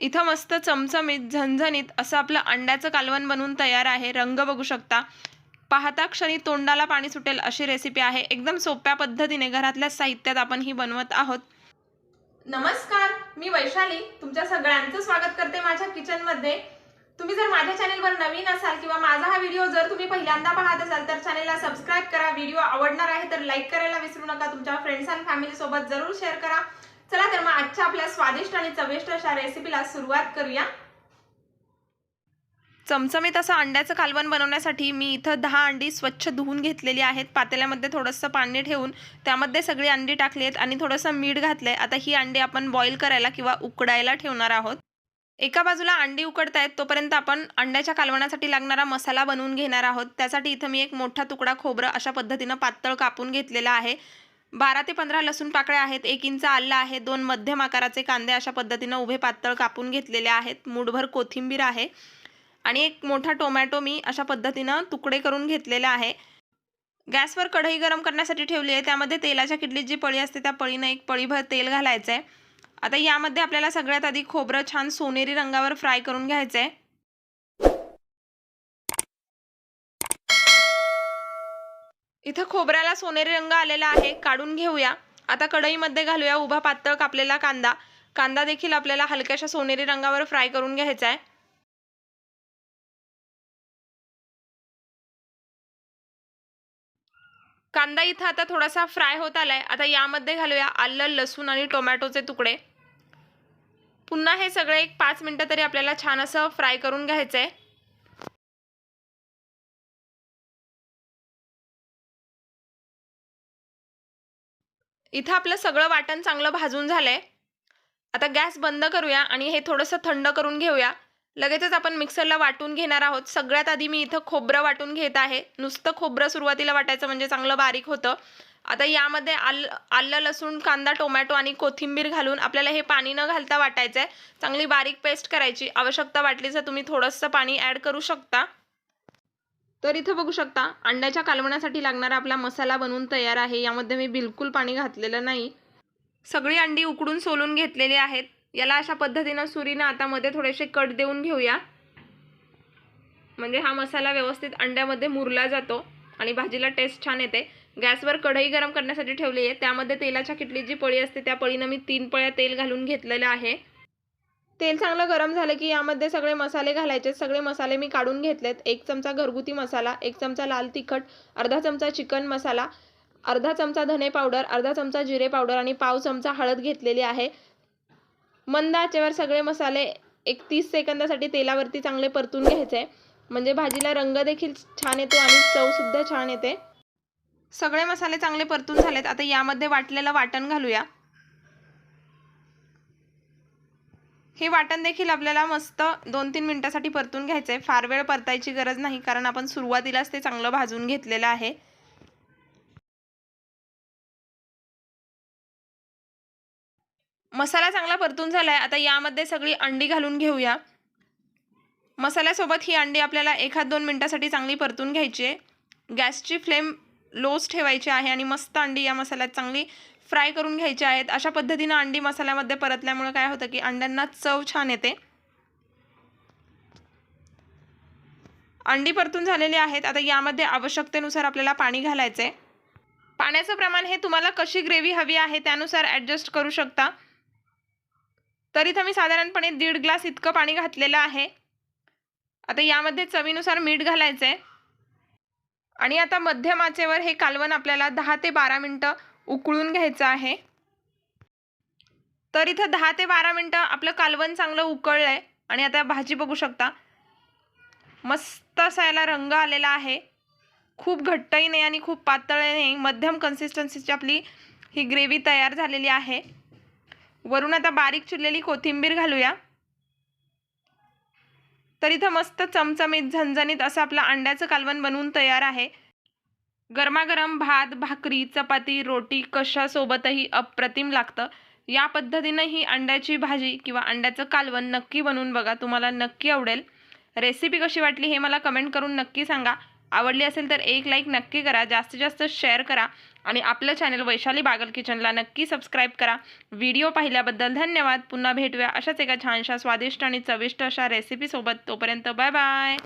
इथं मस्त चमचमीत झणझणीत असं आपलं अंड्याचं कालवण बनवून तयार आहे. रंग बघू शकता. पाहता क्षणी तोंडाला पाणी सुटेल अशी रेसिपी आहे. एकदम सोप्या पद्धतीने घरातल्या साहित्यात आपण ही बनवत आहोत. नमस्कार मी वैशाली. तुमच्या सगळ्यांचं स्वागत करते माझ्या किचनमध्ये तुम्ही जर माझ्या चॅनेलवर नवीन असाल किंवा माझा हा व्हिडिओ जर तुम्ही पहिल्यांदा पाहत असाल तर चॅनेलला सबस्क्राईब करा. व्हिडिओ आवडणार आहे तर लाईक करायला विसरू नका. तुमच्या फ्रेंड्स आणि फॅमिली सोबत जरूर शेअर करा. चला तर मग आजच्या आपल्या स्वादिष्ट आणि चविष्ट अशा रेसिपीला सुरुवात करूया. चमचमीत असं अंड्याचं कालवण बनवण्यासाठी मी इथं दहा अंडी स्वच्छ धुवून घेतलेली आहेत. पातेल्यामध्ये थोडंसं पाणी ठेवून त्यामध्ये सगळी अंडी टाकली आहेत आणि थोडंसं मीठ घातलंय. आता ही अंडी आपण बॉईल करायला किंवा उकडायला ठेवणार आहोत. एका बाजूला अंडी उकडतायत तोपर्यंत आपण अंड्याच्या कालवणासाठी लागणारा मसाला बनवून घेणार आहोत. त्यासाठी इथं मी एक मोठा तुकडा खोबरं अशा पद्धतीनं पातळ कापून घेतलेला आहे. बारा ते पंधरा लसूण पाकळ्या आहेत एक इंच आल्ला आहे दोन मध्यम आकाराचे कांदे अशा पद्धतीनं उभे पातळ कापून घेतलेले आहेत मुठभर कोथिंबीर आहे आणि एक मोठा टोमॅटो मी अशा पद्धतीनं तुकडे करून घेतलेले आहे. गॅसवर कढई गरम करण्यासाठी ठेवली आहे त्यामध्ये तेलाच्या किडलीत जी पळी असते त्या पळीनं एक पळीभर तेल घालायचं आहे आता यामध्ये आपल्याला सगळ्यात आधी खोबरं छान सोनेरी रंगावर फ्राय करून घ्यायचं आहे इथं खोबऱ्याला सोनेरी रंग आलेला आहे काढून घेऊया. आता कढईमध्ये घालूया उभा पातळ कापलेला कांदा. कांदा देखील आपल्याला हलक्याशा सोनेरी रंगावर फ्राय करून घ्यायचा आहे. कांदा इथं आता थोडासा फ्राय होत आलाय. आता यामध्ये घालूया आलं लसूण आणि टोमॅटोचे तुकडे. पुन्हा हे सगळे एक पाच मिनटं तरी आपल्याला छान असं फ्राय करून घ्यायचं आहे इथं आपलं सगळं वाटण चांगलं भाजून झालंय. आता गॅस बंद करूया आणि हे थोडंसं थंड करून घेऊया. लगेचच आपण मिक्सरला वाटून घेणार आहोत. सगळ्यात आधी मी इथं खोबरं वाटून घेत आहे. नुसतं खोबरं सुरुवातीला वाटायचं म्हणजे चांगलं बारीक होतं. आता यामध्ये आल आलं लसूण कांदा टोमॅटो आणि कोथिंबीर घालून आपल्याला हे पाणी न घालता वाटायचं आहे चांगली बारीक पेस्ट करायची. आवश्यकता वाटली तर तुम्ही थोडंसं पाणी ॲड करू शकता. तर इथं बघू शकता अंड्याच्या कालवण्यासाठी लागणारा आपला मसाला बनवून तयार आहे. यामध्ये मी बिलकुल पाणी घातलेलं नाही. सगळी अंडी उकडून सोलून घेतलेली आहेत. याला अशा पद्धतीनं सुरीनं आता मध्ये थोडेसे कट देऊन घेऊया. म्हणजे हा मसाला व्यवस्थित अंड्यामध्ये मुरला जातो आणि भाजीला टेस्ट छान येते. गॅसवर कढई गरम करण्यासाठी ठेवली आहे. त्यामध्ये तेलाच्या किटली जी पळी असते. त्या पळीनं मी तीन पळ्या तेल घालून घेतलेलं आहे. तेल चांगलं गरम झालं की यामध्ये सगळे मसाले घालायचे. सगळे मसाले मी काढून घेतलेत. एक चमचा घरगुती मसाला एक चमचा लाल तिखट अर्धा चमचा चिकन मसाला अर्धा चमचा धने पावडर अर्धा चमचा जिरे पावडर आणि पाव चमचा हळद घेतलेली आहे. मंद आचेवर सगळे मसाले एक तीस सेकंदासाठी तेलावरती चांगले परतून घ्यायचे. म्हणजे भाजीला रंग देखील छान येतो आणि चवसुद्धा छान येते. सगळे मसाले चांगले परतून झालेत. आता यामध्ये वाटलेलं वाटण घालूया. हे वाटण देखील आपल्याला मस्त दोन तीन मिनिटासाठी परतून घ्यायचं आहे फार वेळ परतायची गरज नाही कारण आपण सुरुवातीलाच ते चांगलं भाजून घेतलेलं आहे. मसाला चांगला परतून झाला आहे आता यामध्ये सगळी अंडी घालून घेऊया. मसाल्यासोबत ही अंडी आपल्याला एखाद दोन मिनटासाठी चांगली परतून घ्यायची आहे. गॅसची फ्लेम लोच ठेवायची आहे आणि मस्त अंडी या मसाल्यात चांगली फ्राय करून घ्यायचे आहेत. अशा पद्धतीनं अंडी मसाल्यामध्ये परतल्यामुळे काय होतं की अंड्यांना चव छान येते. अंडी परतून झालेली आहेत. आता यामध्ये आवश्यकतेनुसार आपल्याला पाणी घालायचं आहे पाण्याचं प्रमाण हे तुम्हाला कशी ग्रेव्ही हवी आहे त्यानुसार ॲडजस्ट करू शकता. तर इथं मी साधारणपणे दीड ग्लास इतकं पाणी घातलेलं आहे. आता यामध्ये चवीनुसार मीठ घालायचं आहे आणि आता मध्यम आचेवर हे कालवण आपल्याला दहा ते बारा मिनटं उकळून घ्यायचं आहे. तर इथं दहा ते बारा मिनटं आपलं कालवण चांगलं उकळलं आहे आणि आता भाजी बघू शकता. मस्त असा याला रंग आलेला आहे. खूप घट्टही नाही आणि खूप पातळही नाही. मध्यम कन्सिस्टन्सीची आपली ही ग्रेव्ही तयार झालेली आहे. वरून आता बारीक चिरलेली कोथिंबीर घालूया. तर इथं मस्त चमचमीत झणझणीत असं आपलं अंड्याचं कालवण बनवून तयार आहे. गरमागरम भात भाकरी चपाती रोटी कशासोबतही अप्रतिम लागतं. या पद्धतीनं ही अंड्याची भाजी किंवा अंड्याचं कालवण नक्की बनवून बघा. तुम्हाला नक्की आवडेल. रेसिपी कशी वाटली हे मला कमेंट करून नक्की सांगा. आवडली असेल तर एक लाईक नक्की करा. जास्तीत जास्त शेअर करा आणि आपलं चॅनल वैशाली बागल किचनला नक्की सबस्क्राईब करा. व्हिडिओ पाहिल्याबद्दल धन्यवाद. पुन्हा भेटूया अशाच एका छानशा स्वादिष्ट आणि चविष्ट अशा रेसिपीसोबत तोपर्यंत बाय बाय.